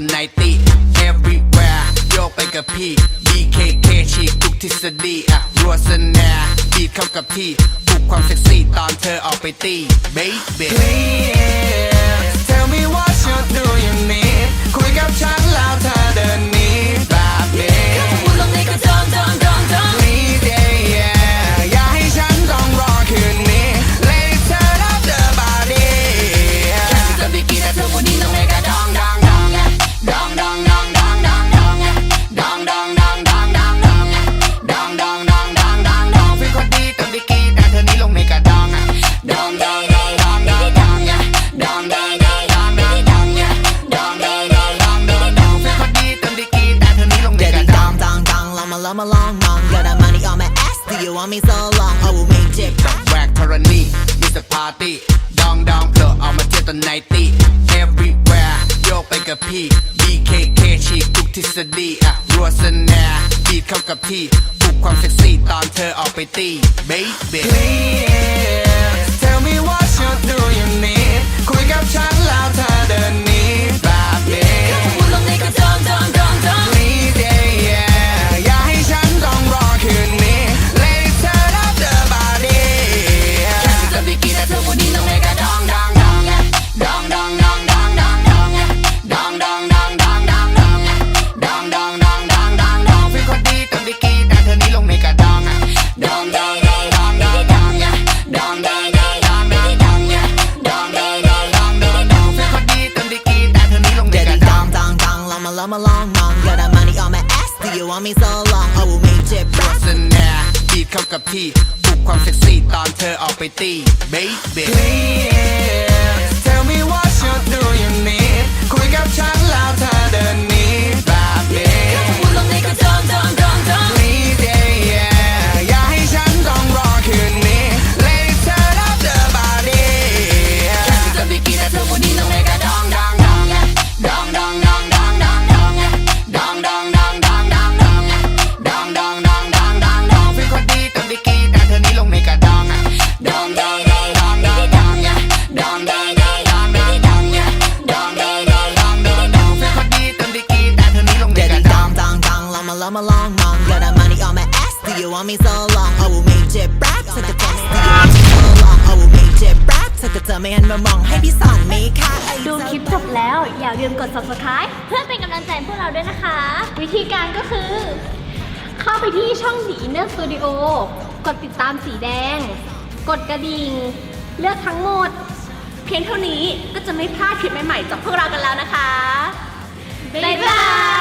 แต่ไนตี้ everywhere โยกไปกับพี่ BKK ฉีกทุกทฤษฎีอะรัวสแนร์บีทเข้ากับที่ปลุกความเซ็กซี่ตอนเธอออกไปตี baby Please tell me what you do you need คุยกับฉันแล้วเธอเดิน dong dong, llama llama long long. Got that money on my ass. Do you want me so long? I will make it. แหวกธรณีมิสเตอร์ปาร์ตี้ดองดองเธอเอามาเที่ยวตอนไนตี้ everywhere โยกไปกับพี่ BKK ฉีกทุกทฤษฎีอะรัวสแนร์บีทเข้ากับที่ปลุกความเซ็กซี่ตอนเธอออกไปตี baby Please tell me what you're doing dong, llama llama long long. Got that money on my ass. Do you want me so long? I will make it รัว back. สแนร์บีทเข้ากับที่ปลุกความเซ็กซี่ตอนเธอออกไปตี baby Please tell me what you do you need คุยกับฉันแล้วเธอเดิน dong, llama llama long long. Got that money on my ass. Do you want me so long? I will make it back. Take a test. Do you want me so long? I will make it back. Take a time and มามองให้พี่สอนไหมคะไอ้ดูคลิปจบแล้ว อย่าลืมกด subscribe เพื่อเป็นกำลังใจพวกเราด้วยนะคะ วิธีการก็คือ เข้าไปที่ช่องสี Inner Studio กดติดตามสีแดง กดกระดิ่ง เลือกทั้งหมด เพียงเท่านี้ก็จะไม่พลาดคลิปใหม่ๆจากพวกเรากันแล้วนะคะ บ๊ายบาย